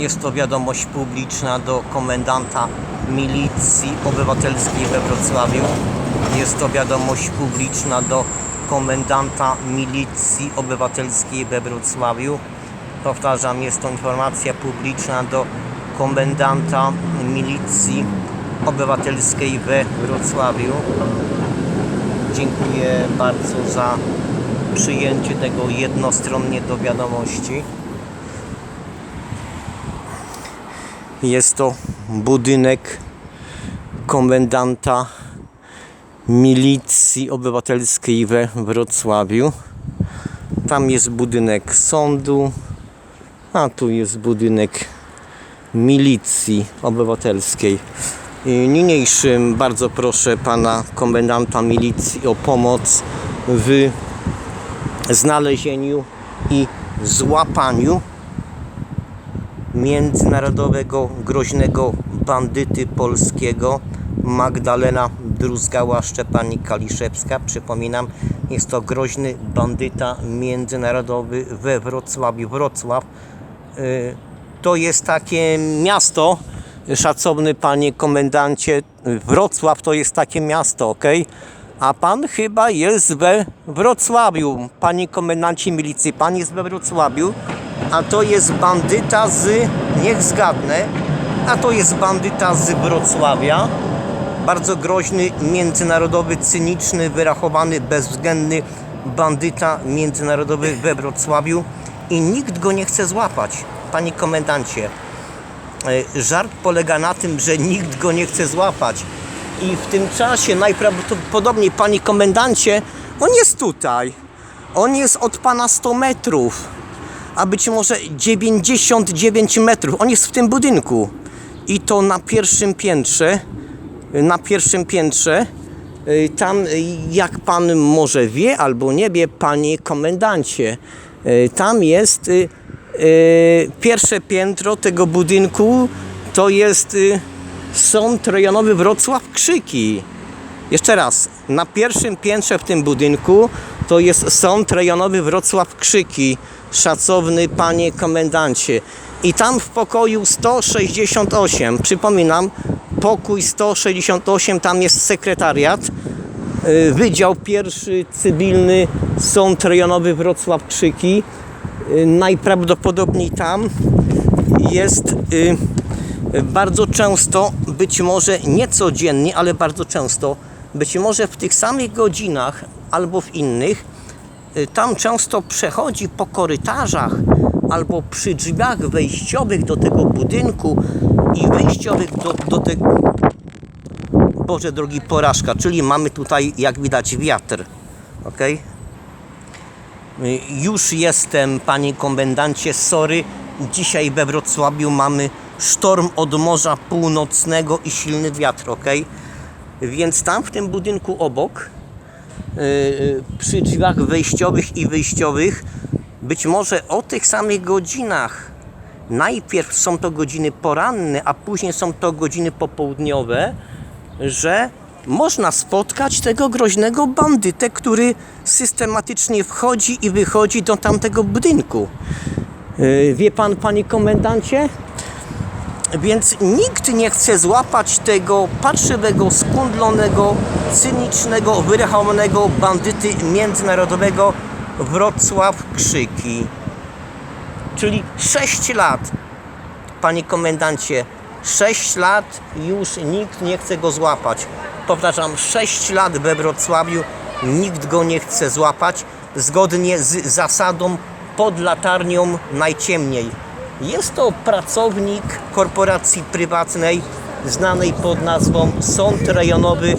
Jest to wiadomość publiczna do komendanta milicji obywatelskiej we Wrocławiu. Jest to wiadomość publiczna do komendanta milicji obywatelskiej we Wrocławiu. Powtarzam, jest to informacja publiczna do komendanta milicji obywatelskiej we Wrocławiu. Dziękuję bardzo za przyjęcie tego jednostronnie do wiadomości. Jest to budynek komendanta milicji obywatelskiej we Wrocławiu. Tam jest budynek sądu, a tu jest budynek milicji obywatelskiej. Niniejszym bardzo proszę pana komendanta milicji o pomoc w znalezieniu i złapaniu międzynarodowego groźnego bandyty polskiego Magdalena Druzgała Szczepanik Kaliszewska. Przypominam, jest to groźny bandyta międzynarodowy we Wrocławiu. Wrocław y, to jest takie miasto, szacowny panie komendancie, Wrocław to jest takie miasto, ok? A pan chyba jest we Wrocławiu, panie komendancie milicji, pan jest we Wrocławiu, a to jest bandyta z, niech zgadnę, a to jest bandyta z Wrocławia. Bardzo groźny, międzynarodowy, cyniczny, wyrachowany, bezwzględny bandyta międzynarodowy we Wrocławiu i nikt go nie chce złapać, panie komendancie. E, Żart polega na tym, że nikt go nie chce złapać. I w tym czasie najprawdopodobniej, panie komendancie, on jest tutaj. On jest od pana 100 metrów, a być może 99 metrów. On jest w tym budynku. I to na pierwszym piętrze. Na pierwszym piętrze. Y, Tam, y, jak pan może wie albo nie wie, panie komendancie, y, tam jest y, y, pierwsze piętro tego budynku. To jest y, Sąd Rejonowy Wrocław Krzyki. Jeszcze raz, na pierwszym piętrze w tym budynku to jest Sąd Rejonowy Wrocław Krzyki. Szacowny panie komendancie. I tam w pokoju 168, przypominam, pokój 168, tam jest sekretariat. y, Wydział pierwszy cywilny Sąd Rejonowy Wrocław Krzyki. Y, Najprawdopodobniej tam jest y, bardzo często, być może nie codziennie, ale bardzo często, być może w tych samych godzinach albo w innych, tam często przechodzi po korytarzach albo przy drzwiach wejściowych do tego budynku i wyjściowych do, do tego. Boże drogi porażka, czyli mamy tutaj jak widać wiatr. ok? Y, Już jestem, panie komendancie, sorry. Dzisiaj we Wrocławiu mamy sztorm od Morza Północnego i silny wiatr, ok? Więc tam w tym budynku obok, przy drzwiach wejściowych i wyjściowych, być może o tych samych godzinach, najpierw są to godziny poranne, a później są to godziny popołudniowe, że można spotkać tego groźnego bandytę, który systematycznie wchodzi i wychodzi do tamtego budynku. Yy, Wie pan, panie komendancie? Więc nikt nie chce złapać tego patrzywego, skundlonego, cynicznego, wyrachowanego bandyty międzynarodowego Wrocław Krzyki. Czyli 6 lat, panie komendancie, 6 lat już nikt nie chce go złapać. Powtarzam, 6 lat we Wrocławiu nikt go nie chce złapać zgodnie z zasadą pod latarnią najciemniej. Jest to pracownik korporacji prywatnej znanej pod nazwą Sąd Rejonowy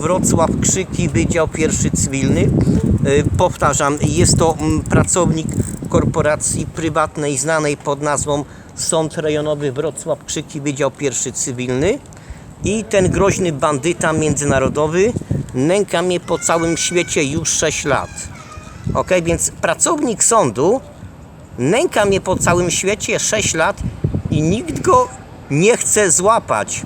Wrocław Krzyki, Wydział Pierwszy Cywilny. Y, Powtarzam, jest to mm, pracownik korporacji prywatnej znanej pod nazwą Sąd Rejonowy Wrocław Krzyki, Wydział Pierwszy Cywilny. I ten groźny bandyta międzynarodowy nęka mnie po całym świecie już 6 lat. Ok, więc pracownik sądu nęka mnie po całym świecie 6 lat i nikt go nie chce złapać.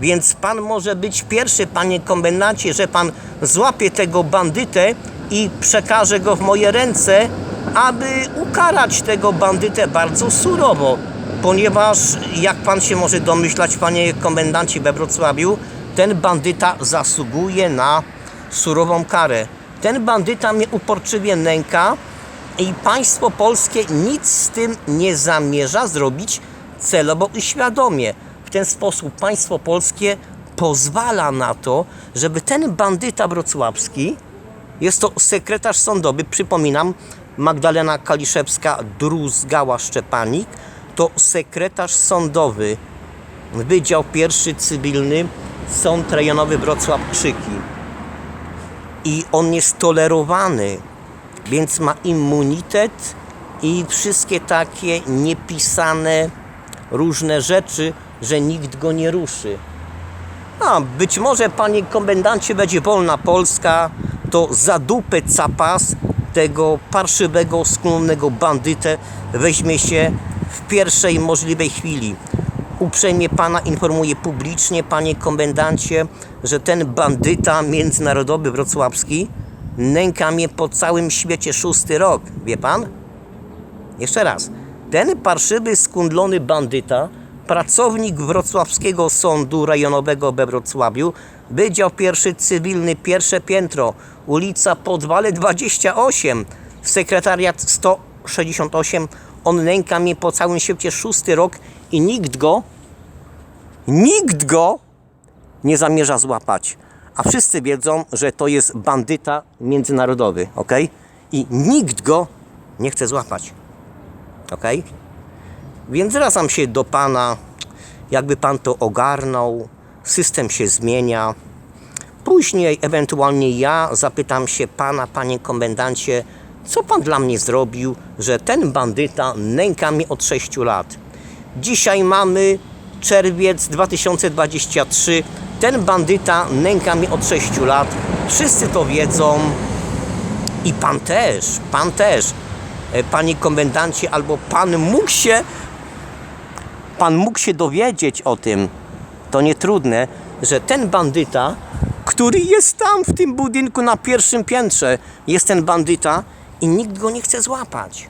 Więc pan może być pierwszy, panie komendancie, że pan złapie tego bandytę i przekaże go w moje ręce, aby ukarać tego bandytę bardzo surowo. ponieważ jak pan się może domyślać, panie komendancie we Wrocławiu, ten bandyta zasługuje na surową karę. Ten bandyta mnie uporczywie nęka i państwo polskie nic z tym nie zamierza zrobić celowo i świadomie. W ten sposób państwo polskie pozwala na to, żeby ten bandyta wrocławski, jest to sekretarz sądowy, przypominam, Magdalena Kaliszewska, druzgała Szczepanik, to sekretarz sądowy, Wydział Pierwszy Cywilny, Sąd Rejonowy Wrocław-Krzyki. I on jest tolerowany, więc ma immunitet i wszystkie takie niepisane różne rzeczy, że nikt go nie ruszy. A być może, panie komendancie, będzie wolna Polska, to za dupę capas tego parszywego, skromnego bandytę weźmie się w pierwszej możliwej chwili. Uprzejmie pana informuję publicznie, panie komendancie, że ten bandyta międzynarodowy wrocławski nęka mnie po całym świecie szósty rok. Wie pan? Jeszcze raz. Ten parszywy, skundlony bandyta, pracownik Wrocławskiego Sądu Rejonowego we Wrocławiu, Wydział Pierwszy Cywilny, pierwsze piętro, ulica Podwale 28, sekretariat 168. On nęka mnie po całym świecie szósty rok i nikt go, nikt go nie zamierza złapać. A wszyscy wiedzą, że to jest bandyta międzynarodowy, ok? I nikt go nie chce złapać. Ok? Więc zwracam się do Pana, jakby Pan to ogarnął, system się zmienia. Później ewentualnie ja zapytam się Pana, Panie Komendancie, co Pan dla mnie zrobił, że ten bandyta nęka mnie od 6 lat. Dzisiaj mamy czerwiec 2023. Ten bandyta nęka mnie od 6 lat. Wszyscy to wiedzą. I pan też, pan też, e, panie komendancie, albo pan mógł się, pan mógł się dowiedzieć o tym, to nie trudne, że ten bandyta, który jest tam w tym budynku na pierwszym piętrze, jest ten bandyta i nikt go nie chce złapać.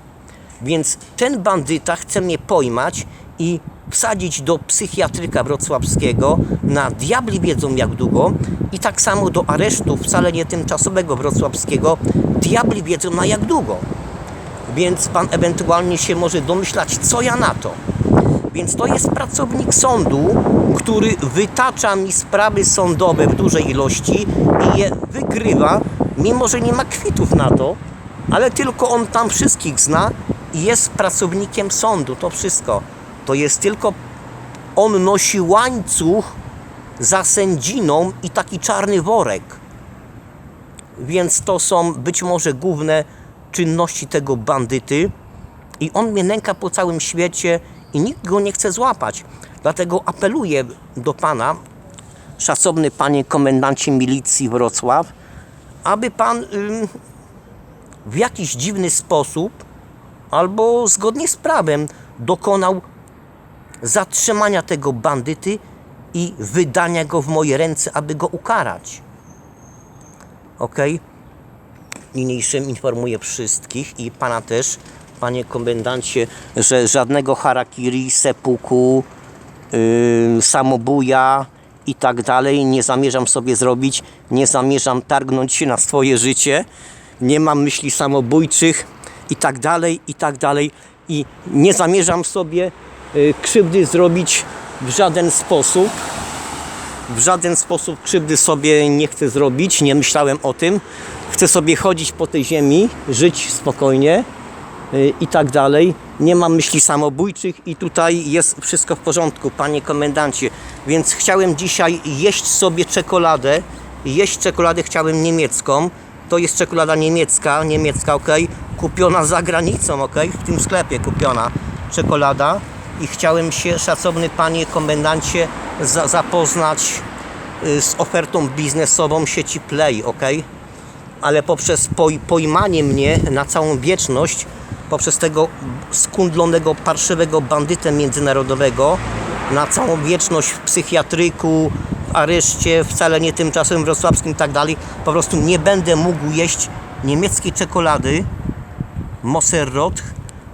Więc ten bandyta chce mnie pojmać i wsadzić do psychiatryka wrocławskiego na diabli wiedzą jak długo i tak samo do aresztu wcale nie tymczasowego wrocławskiego diabli wiedzą na jak długo. Więc pan ewentualnie się może domyślać, co ja na to. Więc to jest pracownik sądu, który wytacza mi sprawy sądowe w dużej ilości i je wygrywa, mimo że nie ma kwitów na to, ale tylko on tam wszystkich zna i jest pracownikiem sądu. To wszystko. To jest tylko on nosi łańcuch za sędziną i taki czarny worek. Więc to są być może główne czynności tego bandyty i on mnie nęka po całym świecie i nikt go nie chce złapać. Dlatego apeluję do pana, szacowny panie komendancie milicji Wrocław, aby pan ym, w jakiś dziwny sposób albo zgodnie z prawem dokonał zatrzymania tego bandyty i wydania go w moje ręce, aby go ukarać. Ok? Niniejszym informuję wszystkich i pana też, panie komendancie, że żadnego harakiri, sepuku, yy, samobuja i tak dalej nie zamierzam sobie zrobić. Nie zamierzam targnąć się na swoje życie. Nie mam myśli samobójczych i tak dalej, i tak dalej. I nie zamierzam sobie krzywdy zrobić w żaden sposób. W żaden sposób krzywdy sobie nie chcę zrobić, nie myślałem o tym. Chcę sobie chodzić po tej ziemi, żyć spokojnie y, i tak dalej. Nie mam myśli samobójczych i tutaj jest wszystko w porządku, panie komendancie. Więc chciałem dzisiaj jeść sobie czekoladę. Jeść czekoladę chciałem niemiecką. To jest czekolada niemiecka, niemiecka, ok, kupiona za granicą, ok, w tym sklepie kupiona czekolada i chciałem się, szacowny panie komendancie, za, zapoznać y, z ofertą biznesową sieci Play, ok, ale poprzez poj, pojmanie mnie na całą wieczność, poprzez tego skundlonego, parszywego bandytę międzynarodowego, na całą wieczność w psychiatryku, w areszcie, wcale nie tymczasem wrocławskim i tak dalej, po prostu nie będę mógł jeść niemieckiej czekolady Moserrot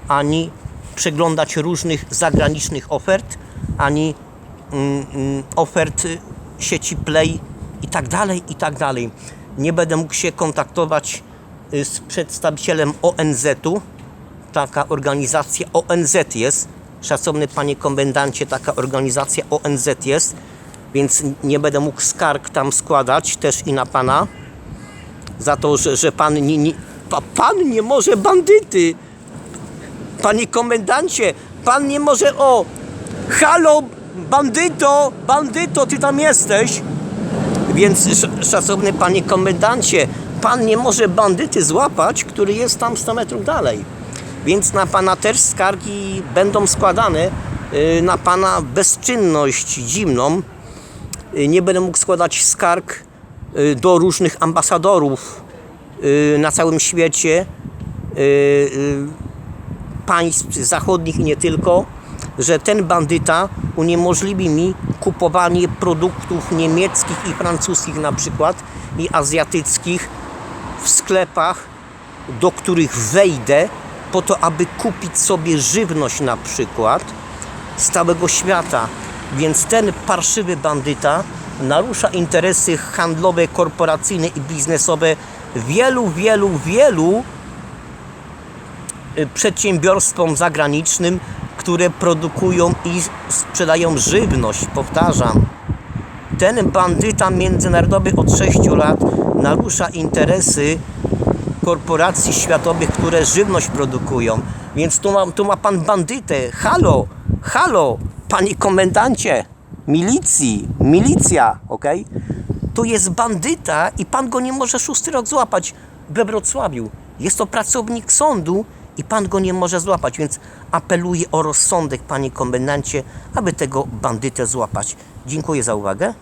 ani przeglądać różnych zagranicznych ofert, ani mm, mm, ofert sieci Play i tak dalej, i tak dalej. Nie będę mógł się kontaktować y, z przedstawicielem ONZ-u. Taka organizacja ONZ jest. Szacowny panie komendancie, taka organizacja ONZ jest, więc nie będę mógł skarg tam składać też i na pana za to, że, że pan nie, nie, pa, pan nie może bandyty. Panie komendancie, pan nie może o halo bandyto, bandyto, ty tam jesteś. Więc sz- szacowny panie komendancie, pan nie może bandyty złapać, który jest tam 100 metrów dalej. Więc na pana też skargi będą składane y, na pana bezczynność zimną. Y, Nie będę mógł składać skarg y, do różnych ambasadorów na całym świecie, państw zachodnich i nie tylko, że ten bandyta uniemożliwi mi kupowanie produktów niemieckich i francuskich na przykład i azjatyckich w sklepach, do których wejdę po to, aby kupić sobie żywność na przykład z całego świata. Więc ten parszywy bandyta narusza interesy handlowe, korporacyjne i biznesowe wielu, wielu, wielu przedsiębiorstwom zagranicznym, które produkują i sprzedają żywność. Powtarzam, ten bandyta międzynarodowy od 6 lat narusza interesy korporacji światowych, które żywność produkują. Więc tu ma, tu ma pan bandytę. Halo, halo, panie komendancie milicji, milicja, ok? Tu jest bandyta i pan go nie może szósty rok złapać we Wrocławiu. Jest to pracownik sądu i pan go nie może złapać, więc apeluję o rozsądek, panie komendancie, aby tego bandytę złapać. Dziękuję za uwagę.